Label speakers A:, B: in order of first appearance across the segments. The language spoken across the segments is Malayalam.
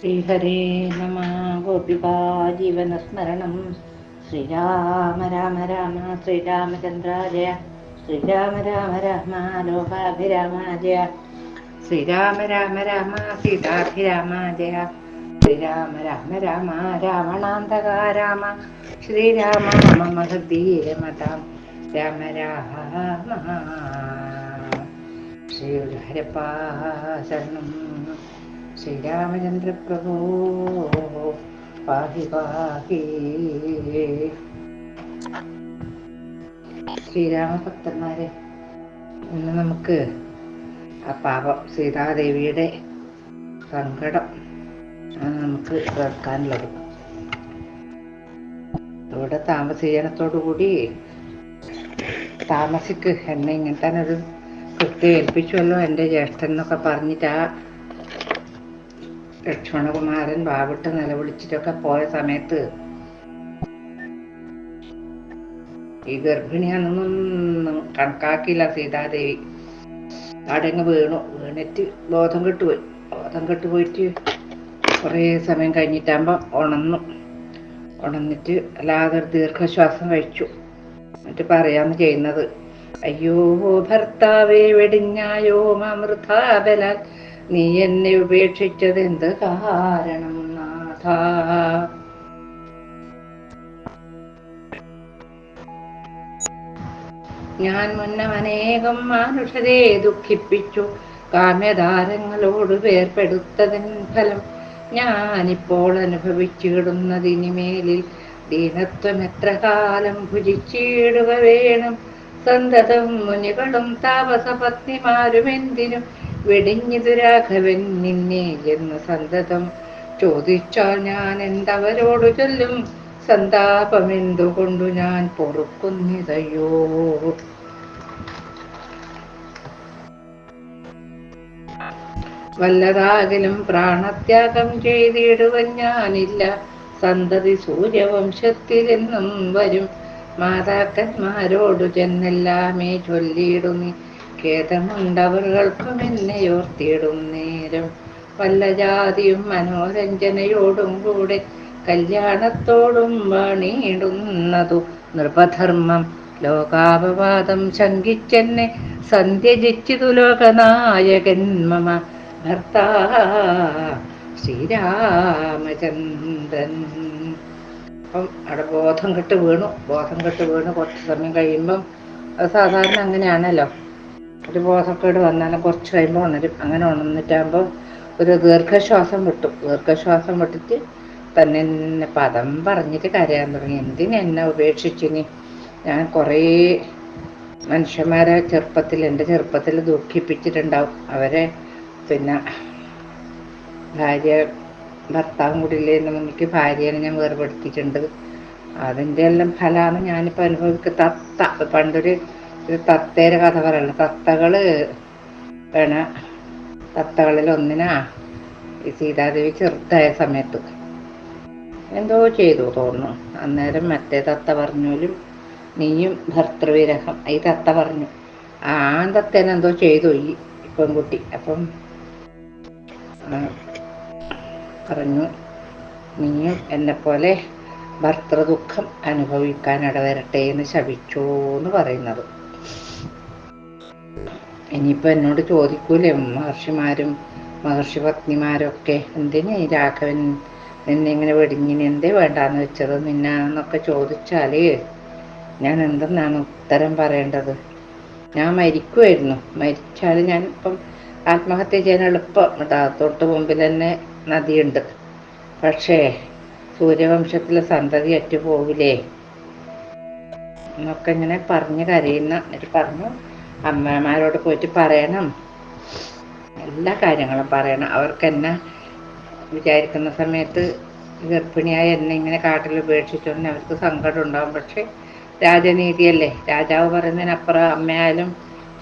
A: ശ്രീഹരേ നമ. ഗോപികാ ജീവനസ്മരണം ശ്രീരാമ രാമ രാമ ശ്രീരാമചന്ദ്രാജയ. ശ്രീരാമ രാമ രാമ ലോകാഭിരാമാജയ. ശ്രീരാമ രാമ രാമ സീതാഭിരാമാജയ. ശ്രീരാമ രാമ രാമ രാവണാന്തക രാമ. ശ്രീരാമ മമ ഹൃദീരമതാം രാമ രാമ ശ്രീ ഹരപ്പാ ശരണം. ശ്രീരാമചന്ദ്ര പാഹി പാഹി. ശ്രീരാമഭക്തന്മാരെ ഇന്ന് നമുക്ക് ആ പാപം സീതാദേവിയുടെ സങ്കടം നമുക്ക് കേൾക്കാനുള്ളത്. ഇവിടെ താമസിക്കണത്തോടു കൂടി താമസിക്ക് എന്നെ ഇങ്ങനെ തന്നെ ഒരു കൃത്യം ഏൽപ്പിച്ചുവല്ലോ എന്റെ ജ്യേഷ്ഠൻ എന്നൊക്കെ പറഞ്ഞിട്ട് ആ ലക്ഷ്മണകുമാരൻ വാവിട്ട് നിലവിളിച്ചിട്ടൊക്കെ പോയ സമയത്ത് ഈ ഗർഭിണിയാണെന്നൊന്നും കണക്കാക്കിയില്ല സീതാദേവി. അവിടെ അങ്ങ് വീണു. വീണിട്ട് ബോധം കെട്ടുപോയി. ബോധം കെട്ടുപോയിട്ട് കുറേ സമയം കഴിഞ്ഞിട്ടാകുമ്പോൾ ഉണന്നു. ഉണന്നിട്ട് അല്ലാതെ ദീർഘശ്വാസം കഴിച്ചു. എന്നിട്ട് പറയാന്ന് ചെയ്യുന്നത് അയ്യോ ഭർത്താവേ വെടിഞ്ഞായോ അമൃതാബലാൽ നീ എന്നെ ഉപേക്ഷിച്ചത് എന്ത് കാരണം നാഥ? ഞാൻ മുന്നം അനേകം മനുഷ്യരെ ദുഃഖിപ്പിച്ചു കാമ്യതാരങ്ങളോട് വേർപെടുത്തതിൻ ഫലം ഞാനിപ്പോൾ അനുഭവിച്ചിടുന്നതിനുമേലിൽ ദീനത്വം എത്ര കാലം ഭുജിച്ചിടുക വേണം. സന്തതം മുനികളും താപസപത്നിമാരും എന്തിനും വെടിഞ്ഞിതു രാഘവൻ നിന്നെ എന്ന് സന്തതം ചോദിച്ചാൽ ഞാൻ എന്തവരോട് ചൊല്ലും? സന്താപം എന്തുകൊണ്ടു ഞാൻ പൊറുക്കുന്നിതയോ വല്ലതാകിലും പ്രാണത്യാഗം ചെയ്തിടുവൻ ഞാനില്ല. സന്തതി സൂര്യവംശത്തിലെന്നും വരും. മാതാക്കന്മാരോടു ചെന്നെല്ലാമേ ചൊല്ലിയിടുന്നി. ഖേദമുണ്ടവർകൾക്കും എന്നെ ഓർത്തിയിടും നേരം. വല്ല ജാതിയും മനോരഞ്ജനയോടും കൂടെ കല്യാണത്തോടും വണിയിടുന്നതു നൃപധർമ്മം ലോകാപവാദം ശങ്കിച്ചെന്നെ സന്ധ്യജിച്ചിതു ലോകനായകൻ മമ. ഭർത്താ ശ്രീരാമചന്ദ്രൻ. അപ്പം അവിടെ ബോധം കെട്ട് വീണു. ബോധം കെട്ട് വീണു കുറച്ച് സമയം കഴിയുമ്പം സാധാരണ അങ്ങനെയാണല്ലോ. ഒരു ബോധക്കേട് വന്നാലും കുറച്ച് കഴിയുമ്പോൾ ഉണരും അങ്ങനെ ഉണർന്നിട്ടാകുമ്പോൾ ഒരു ദീർഘശ്വാസം വിട്ടു. ദീർഘശ്വാസം വിട്ടിട്ട് തന്നെ എന്നെ പദം പറഞ്ഞിട്ട് കരയാൻ തുടങ്ങി. എന്തിന് എന്നെ ഉപേക്ഷിച്ചിനി? ഞാൻ കുറേ മനുഷ്യന്മാരെ ചെറുപ്പത്തിൽ എന്റെ ചെറുപ്പത്തിൽ ദുഃഖിപ്പിച്ചിട്ടുണ്ടാവും. അവരെ പിന്നെ ഭാര്യ ഭർത്താവും കൂടി എനിക്ക് ഭാര്യനെ ഞാൻ വേർപെടുത്തിയിട്ടുണ്ട്. അതിന്റെ എല്ലാം ഫലമാണ് ഞാനിപ്പോൾ അനുഭവിക്കുക തത്ത പണ്ടൊരു ഒരു തത്തേരെ കഥ പറയണം തത്തകൾ വേണ തത്തകളിൽ ഒന്നിനാ ഈ സീതാദേവി ചെറുതായ സമയത്ത്. എന്തോ ചെയ്തു തോന്നുന്നു. അന്നേരം മറ്റേ തത്ത പറഞ്ഞോലും നീയും ഭർത്തൃവിരഹം. ഈ തത്ത പറഞ്ഞു ആ തത്തേനെ എന്തോ ചെയ്തു ഈ പെൺകുട്ടി. അപ്പം പറഞ്ഞു നീയും എന്നെപ്പോലെ അനുഭവിക്കാൻ ഇടവരട്ടെ എന്ന് ശപിച്ചു എന്ന് പറയുന്നത്. ഇനിയിപ്പോൾ എന്നോട് ചോദിക്കൂലേ മഹർഷിമാരും മഹർഷി പത്നിമാരൊക്കെ എന്തിനാ ഈ രാഘവൻ നിന്നെ ഇങ്ങനെ വെടിഞ്ഞിന്? എന്തേ വേണ്ടാന്ന് വെച്ചത്? നിന്നാന്നൊക്കെ ചോദിച്ചാൽ ഞാൻ എന്തെന്നാണ് ഉത്തരം പറയേണ്ടത്? ഞാൻ മരിക്കുമായിരുന്നു മരിച്ചാൽ ഞാൻ ഇപ്പം ആത്മഹത്യ ചെയ്യാൻ എളുപ്പം. തൊട്ട് മുമ്പിൽ തന്നെ നദിയുണ്ട്. പക്ഷേ സൂര്യവംശത്തിലെ സന്തതി അറ്റുപോകില്ലേ എന്നൊക്കെ ഇങ്ങനെ പറഞ്ഞ് കരയുന്ന എന്നിട്ട് പറഞ്ഞു അമ്മമാരോട് പോയിട്ട് പറയണം. എല്ലാ കാര്യങ്ങളും പറയണം. അവർക്ക് എന്നെ വിചാരിക്കുന്ന സമയത്ത് ഗർഭിണിയായ എന്നെ ഇങ്ങനെ കാട്ടിൽ ഉപേക്ഷിച്ചോണ്ട് അവർക്ക് സങ്കടം ഉണ്ടാവും. പക്ഷെ രാജനീതിയല്ലേ? രാജാവ് പറയുന്നതിനപ്പുറം അമ്മയായാലും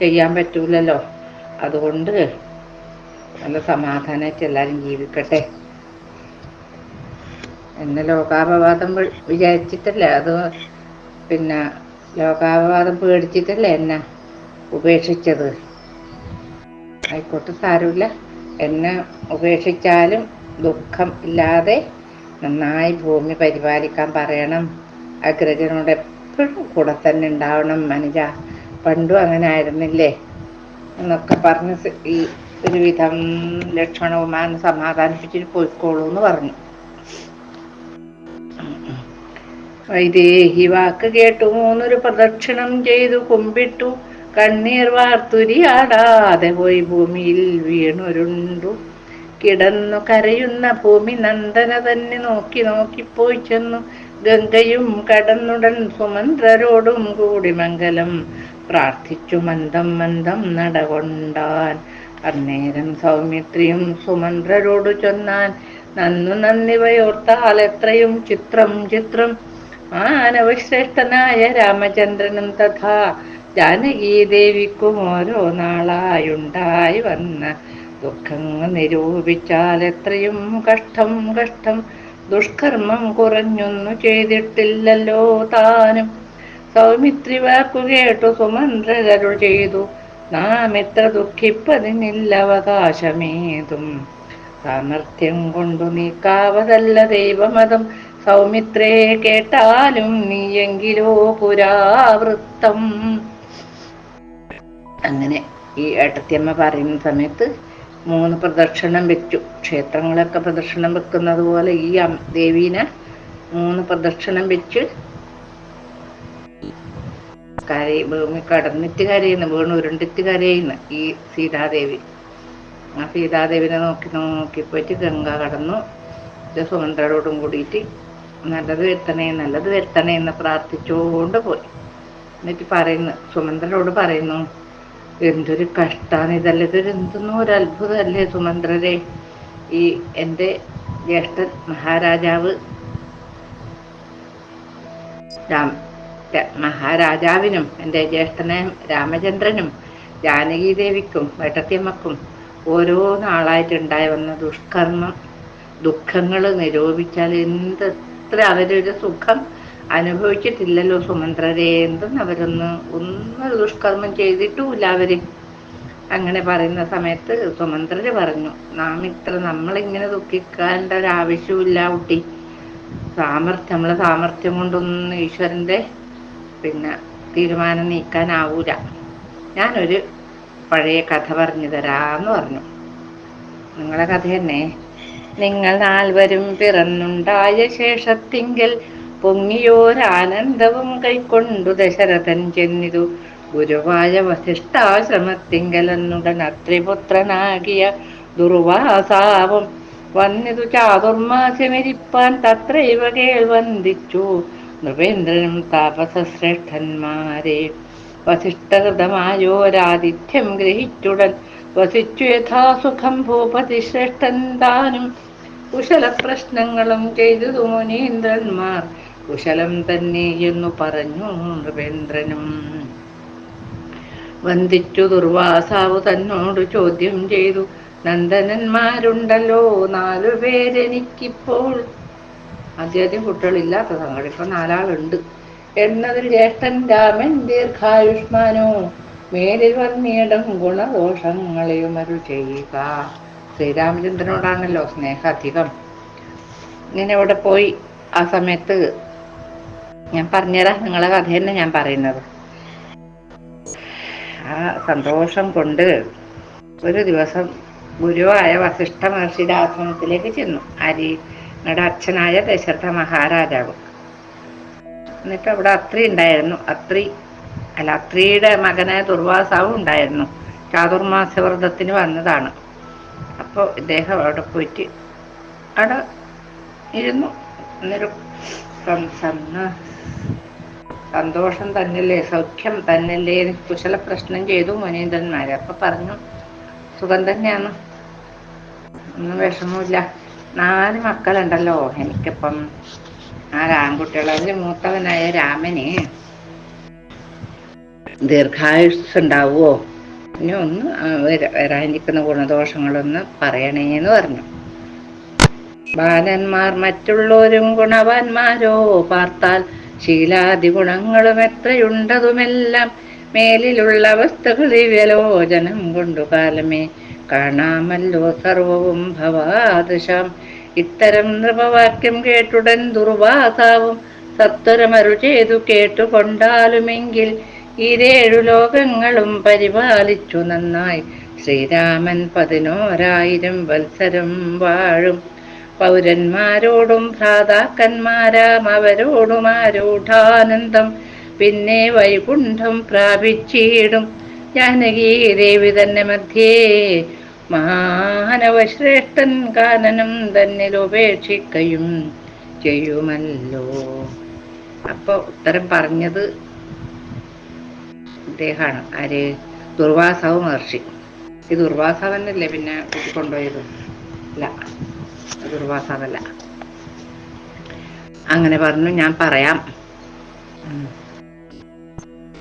A: ചെയ്യാൻ പറ്റൂലല്ലോ. അതുകൊണ്ട് നല്ല സമാധാനമായിട്ട് എല്ലാവരും ജീവിക്കട്ടെ. എന്ന ലോകാപവാദം വിചാരിച്ചിട്ടല്ലേ? അത് പിന്നെ ലോകാപവാദം പേടിച്ചിട്ടല്ലേ എന്നെ? ഉപേക്ഷിച്ചത്. ആയിക്കോട്ടെ സാരമില്ല. എന്നെ ഉപേക്ഷിച്ചാലും ദുഃഖം ഇല്ലാതെ നന്നായി ഭൂമി പരിപാലിക്കാൻ പറയണം. അഗ്രജനോട് എപ്പോഴും കൂടെ തന്നെ ഉണ്ടാവണം മനുജ. പണ്ടും അങ്ങനെ ആയിരുന്നില്ലേ? എന്നൊക്കെ പറഞ്ഞ് ഈ ഒരുവിധം ലക്ഷ്മണകുമാരൻ സമാധാനിപ്പിച്ചിട്ട് പോയിക്കോളൂ എന്ന് പറഞ്ഞു. വൈദേഹി വാക്ക് കേട്ടു മൂന്നൊരു പ്രദക്ഷിണം ചെയ്തു കുമ്പിട്ടു. കണ്ണീർ വാർത്തുരിയാടാതെ പോയി ഭൂമിയിൽ വീണുരുണ്ടു. കിടന്നു കരയുന്ന ഭൂമി നന്ദന തന്നെ നോക്കി നോക്കിപ്പോയി ചെന്നു. ഗംഗയും കടന്നുടൻ സുമന്ത്രരോടും കൂടി മംഗലം പ്രാർത്ഥിച്ചു മന്ദം മന്ദം നടകൊണ്ടാൻ. അന്നേരം സൗമിത്രിയും സുമന്ത്രരോട് ചൊന്നാൻ. നന്നു നന്ദിവയോർത്താൽ എത്രയും ചിത്രം ചിത്രം. മാനവശ്രേഷ്ഠനായ രാമചന്ദ്രനും തഥാ ജാനകീദേവിക്കും ഓരോ നാളായുണ്ടായി വന്ന ദുഃഖങ്ങൾ നിരൂപിച്ചാൽ എത്രയും കഷ്ടം കഷ്ടം. ദുഷ്കർമ്മം കുറഞ്ഞൊന്നു ചെയ്തിട്ടില്ലല്ലോ താനും. സൗമിത്രി വാക്കു കേട്ടു സുമന്ത്രരുൾ ചെയ്തു നാം ഇത്ര ദുഃഖിപ്പതിനില്ല അവകാശമേതും. സാമർഥ്യം കൊണ്ടു നീക്കാവതല്ല ദൈവമതം. സൗമിത്രേ കേട്ടാലും നീയെങ്കിലോ പുരാവൃത്തം. അങ്ങനെ ഈ ഏട്ടത്തിയമ്മ പറയുന്ന സമയത്ത് മൂന്ന് പ്രദക്ഷിണം വെച്ചു. ക്ഷേത്രങ്ങളൊക്കെ പ്രദക്ഷിണം വെക്കുന്നത് പോലെ ഈ ദേവീനെ മൂന്ന് പ്രദക്ഷിണം വെച്ച് കരയി ഭൂമി കടന്നിട്ട് കരയുന്നു വീണ് ഉരുണ്ടിട്ട് കരയുന്നു ഈ സീതാദേവി. ആ സീതാദേവിനെ നോക്കി നോക്കി പോയിട്ട് ഗംഗ കടന്നു. സുമന്ത്രരോടും കൂടിയിട്ട് നല്ലത് വരുത്തണേ നല്ലത് വരുത്തണേ എന്ന് പ്രാർത്ഥിച്ചുകൊണ്ട് പോയി. എന്നിട്ട് പറയുന്നു സുമന്ത്രരോട് പറയുന്നു എന്തൊരു കഷ്ടാണ് ഇതല്ലേ? ഇതൊരു എന്തെന്നോ ഒരു അത്ഭുതമല്ലേ സുമന്ത്രരെ? ഈ എന്റെ ജ്യേഷ്ഠൻ മഹാരാജാവ് രാം മഹാരാജാവിനും എന്റെ ജ്യേഷ്ഠനെ രാമചന്ദ്രനും ജാനകി ദേവിക്കും വേട്ടത്തിയമ്മക്കും ഓരോ നാളായിട്ടുണ്ടായി വന്ന ദുഷ്കർമ്മം ദുഃഖങ്ങൾ നിരൂപിച്ചാൽ എന്ത് എത്ര അവരൊരു സുഖം അനുഭവിച്ചിട്ടില്ലല്ലോ സുമന്ത്രരെ. എന്തെന്ന് അവരൊന്ന് ഒന്ന് ദുഷ്കർമ്മം ചെയ്തിട്ടുമില്ല അവർ. അങ്ങനെ പറയുന്ന സമയത്ത് സുമന്ത്രര് പറഞ്ഞു നാം ഇത്ര നമ്മളിങ്ങനെ ദുഃഖിക്കേണ്ട ഒരു ആവശ്യമില്ല കുട്ടി. സാമർഥ്യം നമ്മളെ സാമർഥ്യം കൊണ്ടൊന്നും ഈശ്വരന്റെ പിന്നെ തീരുമാനം നീക്കാനാവൂല. ഞാനൊരു പഴയ കഥ പറഞ്ഞു തരാന്ന് പറഞ്ഞു. നിങ്ങളെ കഥ തന്നെ നിങ്ങൾ നാൽവരും പിറന്നുണ്ടായ ശേഷത്തിങ്കൽ പൊങ്ങിയോരാനന്ദവും കൈക്കൊണ്ടു ദശരഥൻ ചെന്നിതു. ഗുരുവായ വസിഷ്ഠാശ്രമത്തിങ്കലെന്നുടൻ അത്രിപുത്രനാകിയ ദുർവാസാവും വന്നിതു ചാതുർമാസ്യമിരിപ്പാൻ തത്രൈവ ഇവ കേൾവന്ദിച്ചു നൃപേന്ദ്രനും താപസശ്രേഷ്ഠന്മാരെ വസിഷ്ഠകൃതമായോരാതിഥ്യം ഗ്രഹിച്ചുടൻ വസിച്ചു. യഥാസുഖം ഭൂപതി ശ്രേഷ്ഠൻ താനും കുശല പ്രശ്നങ്ങളും ചെയ്തു മുനീന്ദ്രന്മാർ. കുശലം തന്നെയെന്നു പറഞ്ഞു നൃപേന്ദ്രനും. വന്ദിച്ചു ദുർവാസാവ് തന്നോട് ചോദ്യം ചെയ്തു നന്ദനന്മാരുണ്ടല്ലോ നാലു പേരെനിക്കിപ്പോൾ. ആദ്യാദ്യം കുട്ടികളില്ലാത്ത സംഘടന ഇപ്പൊ നാലാളുണ്ട്. എന്നതിൽ ജ്യേഷ്ഠൻ രാമൻ ദീർഘായുഷ്മാനോ മേലിൽ വന്നിടം ഗുണദോഷങ്ങളെയും അരു ചെയ്യുക. ശ്രീരാമചന്ദ്രനോടാണല്ലോ സ്നേഹം അധികം. ഇങ്ങനെ അവിടെ പോയി? ആ സമയത്ത് ഞാൻ പറഞ്ഞുതരാം നിങ്ങളെ കഥ തന്നെ ഞാൻ പറയുന്നത്. ആ സന്തോഷം കൊണ്ട് ഒരു ദിവസം ഗുരുവായ വസിഷ്ഠ മഹർഷിയുടെ ആശ്രമത്തിലേക്ക് ചെന്നു. അരി നിങ്ങളുടെ അച്ഛനായ ദശരഥ മഹാരാജാവ്. എന്നിട്ട് അവിടെ അത്രി ഉണ്ടായിരുന്നു. അത്രി അല്ല അത്രിയുടെ മകനായ ദുർവാസാവും ഉണ്ടായിരുന്നു. ചാതുർമാസവ്രതത്തിന് വന്നതാണ്. അപ്പോൾ ഇദ്ദേഹം അവിടെ പോയിട്ട് അവിടെ ഇരുന്നു. എന്നൊരു സന്തോഷം തന്നല്ലേ സൗഖ്യം തന്നല്ലേ കുശല പ്രശ്നം ചെയ്തു മുനീന്ദ്രന്മാര്. അപ്പൊ പറഞ്ഞു സുഖം തന്നെയാണ്. ഒന്നും വിഷമമില്ല നാല് മക്കളുണ്ടല്ലോ. എനിക്കിപ്പം ആ ആൺകുട്ടികൾ മൂത്തവനായ രാമന് ദീർഘായുസ് ഉണ്ടാവുമോ ഇനി ഒന്ന് വരാനിരിക്കുന്ന ഗുണദോഷങ്ങളൊന്ന് പറയണേന്ന് പറഞ്ഞു. ബാലന്മാർ മറ്റുള്ളവരും ഗുണവാന്മാരോ? പാർത്താൽ ശീലാദി ഗുണങ്ങളും എത്രയുണ്ടതുമെല്ലാം മേലിലുള്ള അവസ്ഥകൾ ദിവ്യലോചനം കൊണ്ടു കാലമേ കാണാമല്ലോ സർവവും ഭവാദശാം. ഇത്തരം നൃപവാക്യം കേട്ടുടൻ ദുർവാസാവും. സത്വരമരു ചെയ്തു കേട്ടുകൊണ്ടാലുമെങ്കിൽ ഇരേഴു ലോകങ്ങളും പരിപാലിച്ചു നന്നായി. ശ്രീരാമൻ പതിനോരായിരം വത്സരം വാഴും. പൗരന്മാരോടും ഭ്രാതാക്കന്മാരാം അവരോടും ആരൂഢാനന്ദം. പിന്നെ വൈകുണ്ഠം പ്രാപിച്ചിടും. ജാനകി ദേവി തന്നെ മധ്യേ. മാനവശ്രേഷ്ഠൻ കാനനം തന്നിൽ ഉപേക്ഷിക്കയും ചെയ്യുമല്ലോ. അപ്പൊ ഉത്തരം പറഞ്ഞത് ഇദ്ദേഹമാണ്. ആര്? ദുർവാസാവ് മഹർഷി. ഈ ദുർവാസവനല്ലേ പിന്നെ കൊണ്ടുപോയത്? അല്ല. ദുർവാസാവല്ല. അങ്ങനെ പറഞ്ഞു ഞാൻ പറയാം.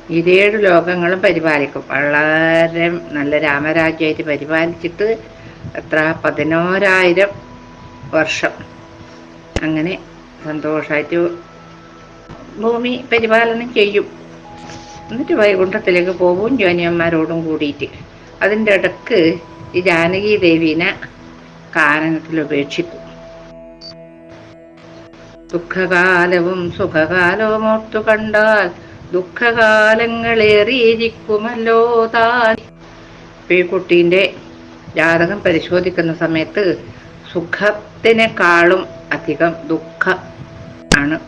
A: ഇരേഴ് ലോകങ്ങളും പരിപാലിക്കും. വളരെ നല്ല രാമരാജ്യമായിട്ട് പരിപാലിച്ചിട്ട് എത്ര? പതിനോരായിരം വർഷം. അങ്ങനെ സന്തോഷമായിട്ട് ഭൂമി പരിപാലനം ചെയ്യും. എന്നിട്ട് വൈകുണ്ഠത്തിലേക്ക് പോകും ജാനിയന്മാരോടും കൂടിയിട്ട്. അതിന്റെ ഇടയ്ക്ക് ഈ ജാനകി ദേവീനെ കാനനത്തിൽ ഉപേക്ഷിക്കും ദുഃഖകാലവും സുഖകാലവും ഓർത്തു കണ്ടാൽ ദുഃഖകാലങ്ങളേറിയിരിക്കുമല്ലോ താൻ. പെൺകുട്ടീന്റെ കുട്ടീന്റെ ജാതകം പരിശോധിക്കുന്ന സമയത്ത് സുഖത്തിനേക്കാളും അധികം ദുഃഖം ആണ്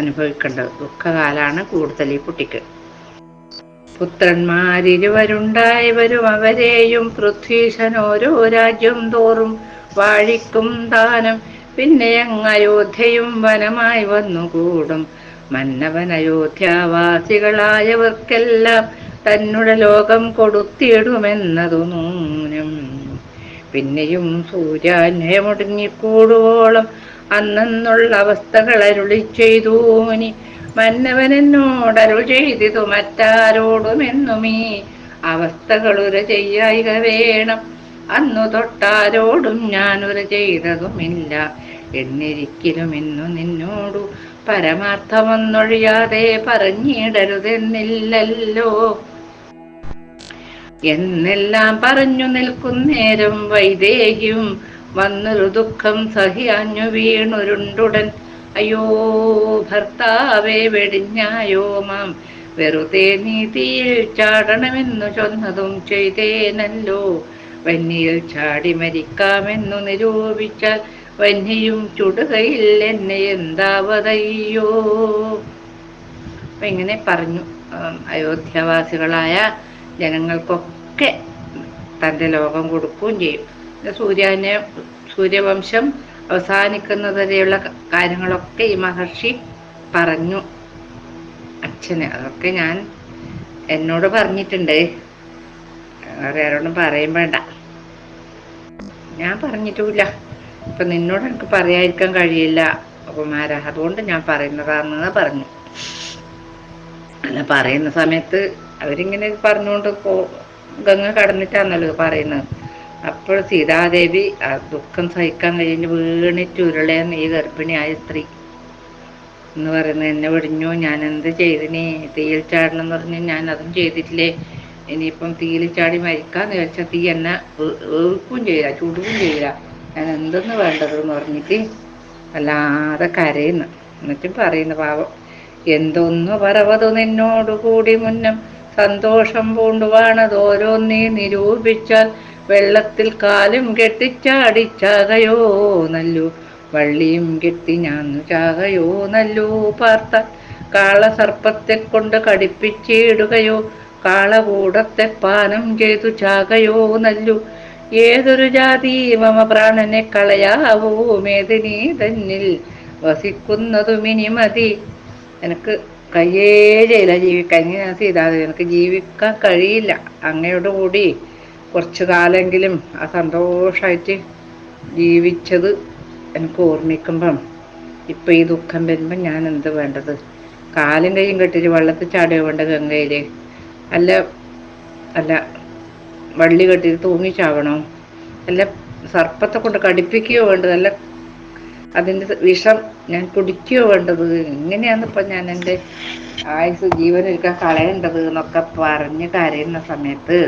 A: അനുഭവിക്കേണ്ടത്. ദുഃഖകാലാണ് കൂടുതൽ ഈ കുട്ടിക്ക്. പുത്രന്മാരിരുവരുണ്ടായവരും അവരെയും പൃഥ്വീശൻ ഓരോ രാജ്യം തോറും വാഴിക്കും ദാനം പിന്നെ അങ്ങ് അയോധ്യയും വനമായി വന്നുകൂടും. മന്നവൻ അയോധ്യാവാസികളായവർക്കെല്ലാം തന്നുടെ ലോകം കൊടുത്തിടുമെന്നതു നൂനം പിന്നെയും സൂര്യാന്യമൊടുങ്ങിക്കൂടുവോളം അന്നെന്നുള്ള അവസ്ഥകൾ അരുളി ചെയ്തു മുനി. മന്നവനെന്നോടരുൾ ചെയ്തിതു മറ്റാരോടുമെന്നുമീ. അവസ്ഥകളുര ചെയ്യായിക വേണം. അന്നു തൊട്ടാരോടും ഞാനൊരു ചെയ്തതുമില്ല. എന്നിരിക്കലും ഇന്നു നിന്നോടു പരമാർത്ഥമൊന്നൊഴിയാതെ പറഞ്ഞിടരുതെന്നില്ലല്ലോ. എന്നെല്ലാം പറഞ്ഞു നിൽക്കുന്നേരം വൈദേഹിയും വന്നൊരു ദുഃഖം സഹിയാഞ്ഞു വീണുരുണ്ടുടൻ. അയ്യോ ഭർത്താവേ വെടിഞ്ഞായോ മാം. വെറുതെ നീതിയിൽ ചാടണമെന്നു ചൊന്നതും ചെയ്തേനല്ലോ. വന്യയിൽ ചാടി മരിക്കാമെന്നു നിരൂപിച്ചാൽ വന്യയും ചുടുകയിൽ എന്നെ എന്താവതയ്യോ? അപ്പൊ ഇങ്ങനെ പറഞ്ഞു അയോധ്യവാസികളായ ജനങ്ങൾക്കൊക്കെ തന്റെ ലോകം കൊടുക്കുകയും ചെയ്യും. സൂര്യനെ സൂര്യവംശം അവസാനിക്കുന്നത് വരെയുള്ള കാര്യങ്ങളൊക്കെ ഈ മഹർഷി പറഞ്ഞു. അച്ഛന് അതൊക്കെ ഞാൻ എന്നോട് പറഞ്ഞിട്ടുണ്ട്. വേറെ ആരോടും പറയും വേണ്ട. ഞാൻ പറഞ്ഞിട്ടുമില്ല. ഇപ്പൊ നിന്നോട് എനിക്ക് പറയാതിരിക്കാൻ കഴിയില്ല കുമാര അതുകൊണ്ട് ഞാൻ പറയുന്നതാണെന്ന് പറഞ്ഞു. അല്ല പറയുന്ന സമയത്ത് അവരിങ്ങനെ പറഞ്ഞുകൊണ്ട് പോ ഗംഗ കടന്നിട്ടാണല്ലോ പറയുന്നത്. അപ്പോൾ സീതാദേവി ആ ദുഃഖം സഹിക്കാൻ കഴിഞ്ഞ് വീണിട്ട് ഉരുളയെന്ന് ഈ ഗർഭിണിയായ സ്ത്രീ എന്ന് പറയുന്നത് എന്നെ വിടിഞ്ഞു. ഞാൻ എന്ത് ചെയ്തിനി? തീയിൽ ചാടണം എന്ന് പറഞ്ഞ് ഞാൻ അതും ചെയ്തിട്ടില്ലേ? ഇനിയിപ്പം തീയിൽ ചാടി മരിക്കാന്ന് വെച്ചാൽ തീ എന്നെ ഏർക്കും ചെയ്യില്ല ചുടുകയും ചെയ്യില്ല. ഞാൻ എന്തെന്ന് വേണ്ടത് എന്ന് പറഞ്ഞിട്ട് അല്ലാതെ കരയുന്നു. എന്നിട്ടും പറയുന്നു പാവം എന്തൊന്നു പറവതു നിന്നോട് കൂടി മുന്നം സന്തോഷം പൂണ്ടുവാണത് ഓരോന്നീ നിരൂപിച്ചാൽ വെള്ളത്തിൽ കാലും കെട്ടിച്ചാടിച്ചാകയോ നല്ലു വള്ളിയും കെട്ടി ഞാൻ ചാകയോ നല്ലു പാർത്ത കാളസർപ്പത്തെ കൊണ്ട് കടിപ്പിച്ചിടുകയോ കാളകൂടത്തെ പാനം ചെയ്തു ചാകയോ നല്ലു. ഏതൊരു ജാതി മമ പ്രാണനെ കളയാവോ മേദിനി തന്നിൽ വസിക്കുന്നതുമിനി മതി. എനിക്ക് കയ്യേ ചെയ്യില്ല ജീവിക്കാൻ ഞാൻ ചെയ്താതെ എനിക്ക് ജീവിക്കാൻ കഴിയില്ല. അങ്ങയോട് കൂടി കുറച്ചു കാലെങ്കിലും ആ സന്തോഷമായിട്ട് ജീവിച്ചത് എനിക്ക് ഓർമ്മിക്കുമ്പം ഇപ്പം ഈ ദുഃഖം വരുമ്പം ഞാൻ എന്ത് വേണ്ടത്? കാലും കൈയും കെട്ടിട്ട് വെള്ളത്തിൽ ചാടുക വേണ്ട ഗംഗയിൽ അല്ല അല്ല വള്ളി കെട്ടി തൂങ്ങിച്ചാവണോ അല്ല സർപ്പത്തെ കൊണ്ട് കടിപ്പിക്കുകയോ വേണ്ടത്? അല്ല അതിന്റെ വിഷം ഞാൻ കുടിക്കുകയോ വേണ്ടത്? എങ്ങനെയാണ് ഇപ്പം ഞാൻ എന്റെ ആയുസ് ജീവനൊരുക്കാൻ കളയേണ്ടത് എന്നൊക്കെ പറഞ്ഞ് കരയുന്ന സമയത്ത്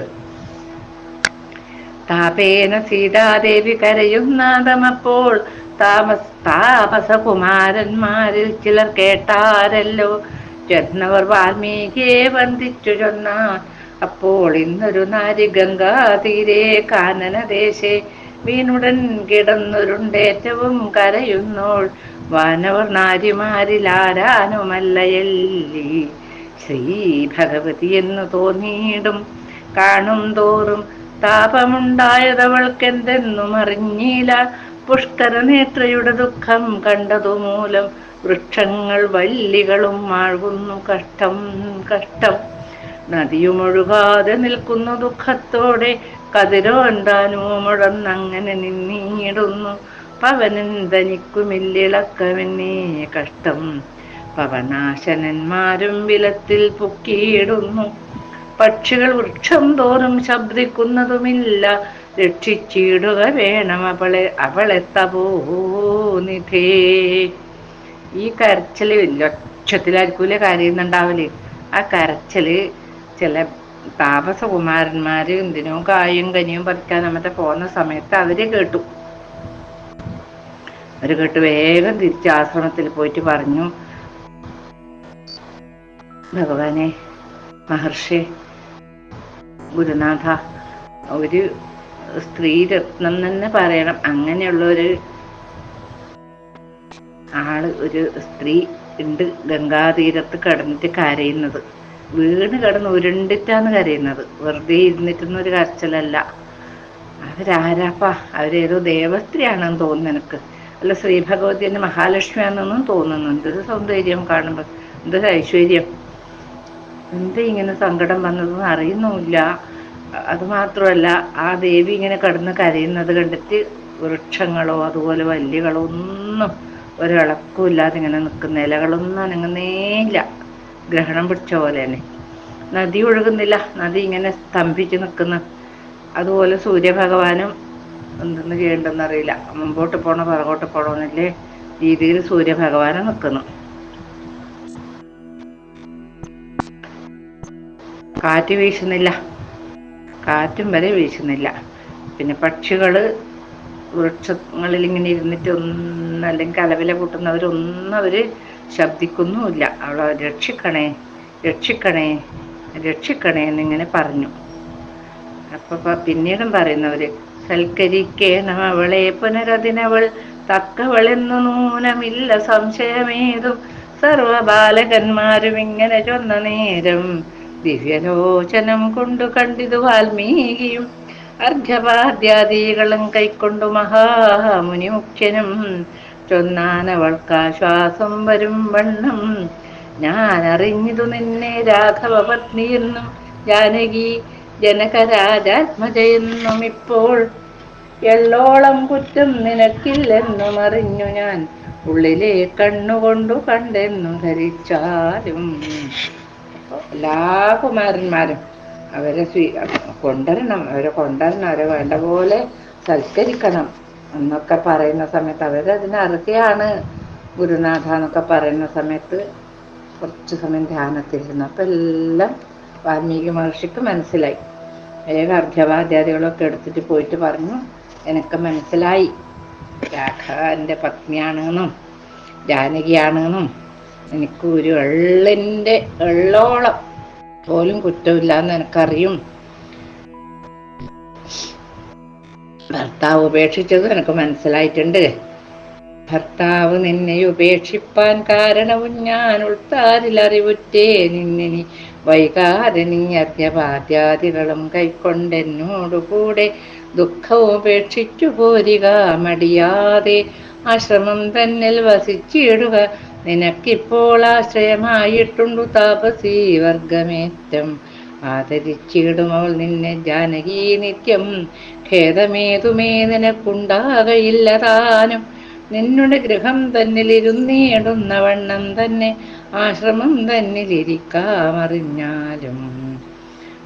A: താപേന സീതാദേവി കരയുന്നാദമപ്പോൾ താമസ താപസകുമാരന്മാരിൽ ചിലർ കേട്ടാരല്ലോ. ചെന്നവർ വാൽമീകിയെ വന്ദിച്ചു ചൊന്നാർ അപ്പോൾ ഇന്നൊരു നാരി ഗംഗാതീരെ കാനനദേശേ വീണുടൻ കിടന്നൊരുണ്ടേറ്റവും കരയുന്നോൾ. വാനവർ നാരിമാരിലാരാനുമല്ലയല്ലി ശ്രീ ഭഗവതി എന്ന് തോന്നിയിടും കാണും തോറും. താപമുണ്ടായതവൾക്കെന്തെന്നും അറിഞ്ഞില്ല. പുഷ്കര നേത്രയുടെ ദുഃഖം കണ്ടതു മൂലം വൃക്ഷങ്ങൾ വല്ലികളും ആഴുകുന്നു കഷ്ടം കഷ്ടം. നദിയുമൊഴുകാതെ നിൽക്കുന്നു ദുഃഖത്തോടെ. കതിരോണ്ടാനോ മുഴന്നങ്ങനെ നിന്നീടുന്നു. പവനൻ തനിക്കുമില്ലിളക്കമെന്നേ കഷ്ടം. പവനാശനന്മാരും വിലത്തിൽ പൊക്കിയിടുന്നു. പക്ഷികൾ വൃക്ഷം തോറും ശബ്ദിക്കുന്നതുമില്ല. രക്ഷിച്ചിടുക വേണം അവളെ അവളെ തപോനിധേ ഈ കരച്ചിൽ ലക്ഷത്തിലായിരിക്കൂലേ കരയുന്നുണ്ടാവൽ. ആ കരച്ചിൽ ചില താപസകുമാരന്മാര് എന്തിനോ കായും കനിയും പറിക്കാൻ നമ്മത്തെ പോകുന്ന സമയത്ത് അവരെ കേട്ടു. അവർ കേട്ട് വേഗം തിരിച്ച് ആശ്രമത്തിൽ പോയിട്ട് പറഞ്ഞു ഭഗവാനെ മഹർഷി ഗുരുനാഥ ഒരു സ്ത്രീ രത്നം തന്നെ പറയണം. അങ്ങനെയുള്ള ഒരു ആൾ ഒരു സ്ത്രീ ഉണ്ട് ഗംഗാതീരത്ത് കിടന്നിട്ട് കരയുന്നത്. വീണ് കിടന്ന് ഉരുണ്ടിട്ടാണ് കരയുന്നത്. വെറുതെ ഇരുന്നിട്ടൊന്നും ഒരു കരച്ചിലല്ല. അവരാരാപ്പാ? അവരേതോ ദേവസ്ത്രീയാണെന്ന് തോന്നുന്നു എനിക്ക് അല്ല ശ്രീ ഭഗവതി തന്നെ മഹാലക്ഷ്മിയാണെന്നും തോന്നുന്നു. എന്തൊരു സൗന്ദര്യം കാണുമ്പോൾ എന്തൊരു ഐശ്വര്യം. എന്ത് ഇങ്ങനെ സങ്കടം വന്നതെന്ന് അറിയുന്നുമില്ല. അത് മാത്രമല്ല ആ ദേവി ഇങ്ങനെ കിടന്ന് കരയുന്നത് കണ്ടിട്ട് വൃക്ഷങ്ങളോ അതുപോലെ വല്യകളോ ഒന്നും ഒരിളക്കും ഇല്ലാതെ ഇങ്ങനെ നിൽക്കുന്ന ഇലകളൊന്നും അനങ്ങുന്നേയില്ല. ഗ്രഹണം പിടിച്ച പോലെ തന്നെ നദി ഒഴുകുന്നില്ല. നദി ഇങ്ങനെ സ്തംഭിച്ച് നിൽക്കുന്നു. അതുപോലെ സൂര്യഭഗവാനും എന്തെന്ന് ചെയ്യേണ്ടെന്ന് അറിയില്ല. മുമ്പോട്ട് പോണോ പുറകോട്ട് പോണോ എന്നല്ലേ രീതിയിൽ സൂര്യഭഗവാനെ നിൽക്കുന്നു. കാറ്റ് വീശുന്നില്ല. കാറ്റും വരെ വീശുന്നില്ല. പിന്നെ പക്ഷികൾ വൃക്ഷങ്ങളിൽ ഇങ്ങനെ ഇരുന്നിട്ട് ഒന്നും അല്ലെങ്കിൽ കലവില കൂട്ടുന്നവരൊന്നും അവർ ശബ്ദിക്കുന്നുമില്ല. അവളെ രക്ഷിക്കണേ രക്ഷിക്കണേ രക്ഷിക്കണേ എന്നിങ്ങനെ പറഞ്ഞു. അപ്പൊ പിന്നീടും പറയുന്നവര് സൽക്കരിക്കേണം അവളെ പുനരതിനവൾ തക്കവളെന്നു നൂനമില്ല സംശയമേതും സർവബാലകന്മാരും ഇങ്ങനെ ചൊന്ന നേരം ദിവ്യലോചനം കൊണ്ടു കണ്ടിതു വാൽമീകിയും അർഘ്യപാദ്യാദികളും കൈക്കൊണ്ടു മഹാമുനി മുഖ്യനും ചൊന്നാനവൾക്കാശ്വാസം വരും വണ്ണം. ഞാൻ അറിഞ്ഞിതു നിന്നെ രാഘവ പത്നിയെന്നും ജാനകി ജനകരാജാത്മജയെന്നും ഇപ്പോൾ എള്ളോളം കുറ്റം നിനക്കില്ലെന്നും അറിഞ്ഞു ഞാൻ. ഉള്ളിലെ കണ്ണുകൊണ്ടു കണ്ടെന്നു ധരിച്ചാലും. എല്ലാ കുമാരന്മാരും അവരെ സ്വീ കൊണ്ടുവരണം. അവരെ കൊണ്ടുവരണം. അവരെ വേണ്ട പോലെ സൽക്കരിക്കണം എന്നൊക്കെ പറയുന്ന സമയത്ത് അവരതിന് അർഹയാണ് ഗുരുനാഥ എന്നൊക്കെ പറയുന്ന സമയത്ത് കുറച്ച് സമയം ധ്യാനത്തിലിരുന്നു. അപ്പം എല്ലാം വാൽമീകി മഹർഷിക്ക് മനസ്സിലായി. വേഗം അർഘ്യവാദ്യാദികളൊക്കെ എടുത്തിട്ട് പോയിട്ട് പറഞ്ഞു എനിക്ക് മനസ്സിലായി. രാഘ എന്റെ പത്നിയാണെന്നും ജാനകിയാണെന്നും എനിക്ക് ഒരു എള്ളിന്റെ എള്ളോളം പോലും കുറ്റമില്ലാന്ന് എനിക്കറിയും. ഭർത്താവ് ഉപേക്ഷിച്ചത് എനിക്ക് മനസ്സിലായിട്ടുണ്ട്. ഭർത്താവ് നിന്നെ ഉപേക്ഷിപ്പാൻ കാരണവും ഞാൻ ഉൾത്താരിൽ അറിവുറ്റേ. നിന്നിനി വൈകാതെ നീ കൈക്കൊണ്ടെന്നോടു കൈക്കൊണ്ടെന്നോടുകൂടെ ദുഃഖവും ഉപേക്ഷിച്ചു പോരുക. മടിയാതെ ആശ്രമം തന്നിൽ വസിച്ചിടുക. നിനക്കിപ്പോൾ ആശ്രയമായിട്ടുണ്ടു താപസീ വർഗമേറ്റം ആദരിച്ചിടുമവൾ നിന്നെ ജാനകി നിത്യം. ഖേദമേതുമേ നിനക്കുണ്ടാകയില്ല താനും നിന്നുടെ ഗൃഹം തന്നിലിരുന്നേടുന്ന വണ്ണം തന്നെ ആശ്രമം തന്നിലിരിക്കാമറിഞ്ഞാലും.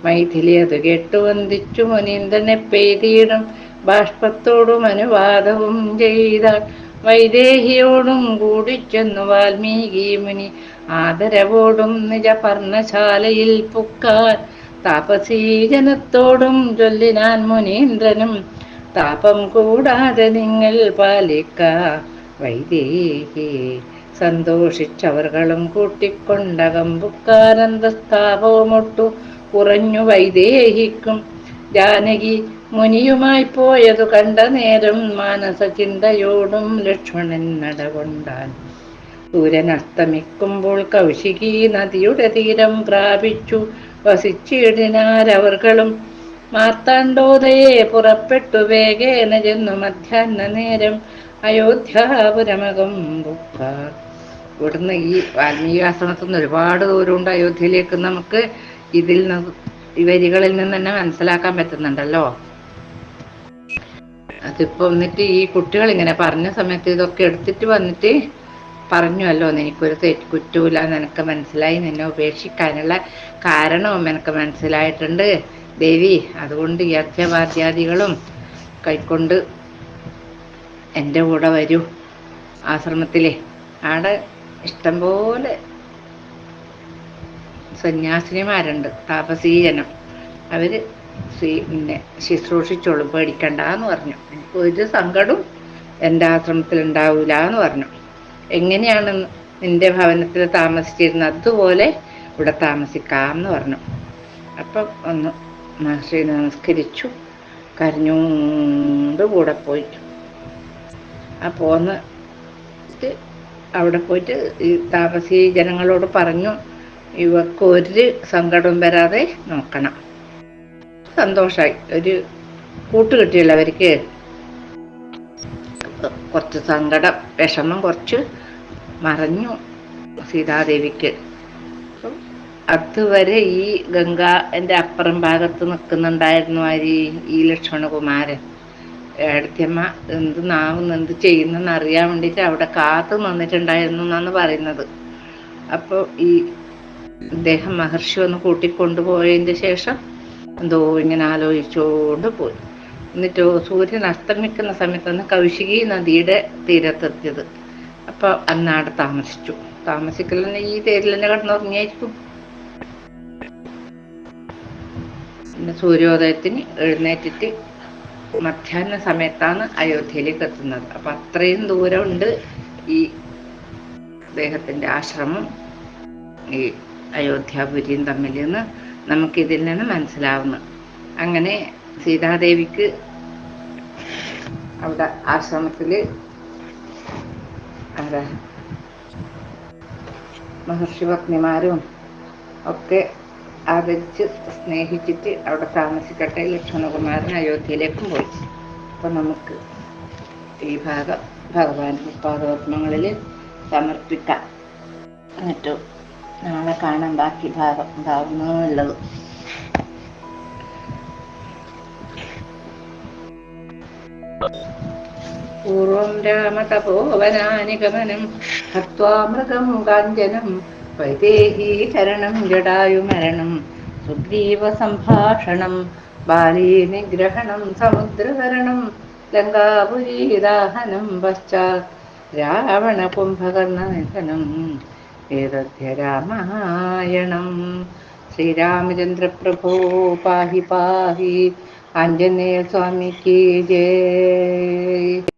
A: മൈഥിലി അത് കേട്ടു വന്ദിച്ചു മുനീന്ദ്രനെ പെയ്തിടും ബാഷ്പത്തോടും അനുവാദവും ചെയ്താൽ വൈദേഹിയോടും കൂടിച്ചെന്നു വാൽമീകി മുനി. ആദരവോടും നിജ പർണശാലയിൽ പുക്കാൻ താപസീജനത്തോടും ചൊല്ലിനാൻ മുനീന്ദ്രനും. താപം കൂടാതെ നിങ്ങൾ പാലിക്ക. വൈദേഹി സന്തോഷിച്ചവർകളും കൂട്ടിക്കൊണ്ടകമ്പുക്കാനന്ദസ്ഥാപവുമൊട്ടു കുറഞ്ഞു വൈദേഹിക്കും. ജാനകി മുനിയുമായി പോയതു കണ്ട നേരം മാനസചിന്തയോടും ലക്ഷ്മണൻ നടകൊണ്ടാൻ സൂര്യൻ അസ്തമിക്കുമ്പോൾ കൗശികി നദിയുടെ തീരം പ്രാപിച്ചു. വസിച്ചിടിനാരവർകളും മാർത്താണ്ഡോദയെ പുറപ്പെട്ടു. വേഗേന ചെന്നു മധ്യാഹ്ന നേരം അയോധ്യാപുരമകം ഇവിടുന്ന് ഈ വാൽമീകി ആശ്രമത്തിൽ നിന്ന് ഒരുപാട് ദൂരമുണ്ട്. അയോധ്യയിലേക്ക് നമുക്ക് ഇതിൽ നിന്ന് ഈ വരികളിൽ നിന്ന് തന്നെ മനസ്സിലാക്കാൻ പറ്റുന്നുണ്ടല്ലോ. അതിപ്പോ എന്നിട്ട് ഈ കുട്ടികൾ ഇങ്ങനെ പറഞ്ഞ സമയത്ത് ഇതൊക്കെ എടുത്തിട്ട് വന്നിട്ട് പറഞ്ഞുവല്ലോ എനിക്കൊരു തെറ്റ് കുറ്റൂല നിനക്ക് മനസ്സിലായി. നിന്നെ ഉപേക്ഷിക്കാനുള്ള കാരണവും എനിക്ക് മനസ്സിലായിട്ടുണ്ട്. ദേവി അതുകൊണ്ട് ഈ അത്യവാദ്യാദികളും കൈക്കൊണ്ട് എന്റെ കൂടെ വരൂ ആശ്രമത്തിലെ. ആടെ ഇഷ്ടംപോലെ സന്യാസിനിമാരുണ്ട് താപസീജനം. അവർ ശ്രീ പിന്നെ ശുശ്രൂഷിച്ചോളും പേടിക്കണ്ട എന്ന് പറഞ്ഞു. എനിക്ക് ഒരു സങ്കടവും എന്റെ ആശ്രമത്തിൽ ഉണ്ടാവില്ല എന്ന് പറഞ്ഞു. എങ്ങനെയാണ് നിന്റെ ഭവനത്തിൽ താമസിച്ചിരുന്നത്? അതുപോലെ ഇവിടെ താമസിക്കാം എന്ന് പറഞ്ഞു. അപ്പം ഒന്ന് മഹർഷി നമസ്കരിച്ചു. കരഞ്ഞുകൊണ്ട് കൂടെ പോയി. ആ പോന്ന് അവിടെ പോയിട്ട് ഈ താമസി ജനങ്ങളോട് പറഞ്ഞു ഇവർക്ക് ഒരു സങ്കടവും വരാതെ നോക്കണം. സന്തോഷമായി ഒരു കൂട്ട് കിട്ടിയല്ലോ അവർക്ക്. കുറച്ച് സങ്കടം വിഷമം കുറച്ച് മറഞ്ഞു സീതാദേവിക്ക്. അതുവരെ ഈ ഗംഗ എന്റെ അപ്പുറം ഭാഗത്ത് നിൽക്കുന്നുണ്ടായിരുന്നു ആര്? ഈ ലക്ഷ്മണകുമാരൻ. ഏടത്തിയമ്മ എന്ത് നാവുന്നു എന്ത് ചെയ്യുന്നെന്ന് അറിയാൻ വേണ്ടിയിട്ട് അവിടെ കാത്തു നിന്നിട്ടുണ്ടായിരുന്നു എന്നാണ് പറയുന്നത്. അപ്പോൾ ഈ അദ്ദേഹം മഹർഷി ഒന്ന് കൂട്ടിക്കൊണ്ടുപോയതിന്റെ ശേഷം എന്തോ ഇങ്ങനെ ആലോചിച്ചുകൊണ്ട് പോയി. എന്നിട്ടോ സൂര്യൻ അസ്തമിക്കുന്ന സമയത്താണ് കൗശികി നദിയുടെ തീരത്തെത്തിയത്. അപ്പോൾ അന്നാട് താമസിച്ചു. താമസിക്കലെന്നെ ഈ തേരിൽ തന്നെ കിടന്നുറങ്ങിയായിരിക്കും. പിന്നെ സൂര്യോദയത്തിന് എഴുന്നേറ്റിട്ട് മധ്യാഹ്ന സമയത്താണ് അയോധ്യയിലേക്ക് എത്തുന്നത്. അപ്പൊ അത്രയും ദൂരമുണ്ട് ഈ അദ്ദേഹത്തിന്റെ ആശ്രമം ഈ അയോധ്യാപുരിയും തമ്മിൽ നിന്ന് നമുക്കിതിൽ നിന്ന് മനസ്സിലാവുന്നു. അങ്ങനെ സീതാദേവിക്ക് അവിടെ ആശ്രമത്തിൽ ആരാ? മഹർഷി പത്നിമാരും ഒക്കെ ആദരിച്ച് സ്നേഹിച്ചിട്ട് അവിടെ താമസിക്കട്ടെ ലക്ഷ്മണകുമാരൻ അയോധ്യയിലേക്കും പോയി. അപ്പൊ നമുക്ക് ഈ ഭാഗം ഭഗവാൻ പാദപത്മങ്ങളിൽ സമർപ്പിക്കാം. എന്നിട്ട്? നാളെ കാണാം ബാക്കി ഭാഗം ഉണ്ടാവുന്നുള്ളത് പൂർവം രാമതപോവനാനിഗമനം ഹത്വാമൃഗം കാഞ്ചനം വൈദേഹീ ചരണം ജടായുമരണം സുഗ്രീവ സംഭാഷണം ബാലീ നിഗ്രഹണം സമുദ്രതരണം ലങ്കാപുരീദാഹനം പശ്ചാത് രാവണ കുംഭകർണ ഏതധ്യ ശ്രീരാമചന്ദ്രപ്രഭോ ശ്രീരാമചന്ദ്ര പ്രഭോ പാഹി പാഹി. ആഞ്ജനേയ സ്വാമിക്ക് ജയ.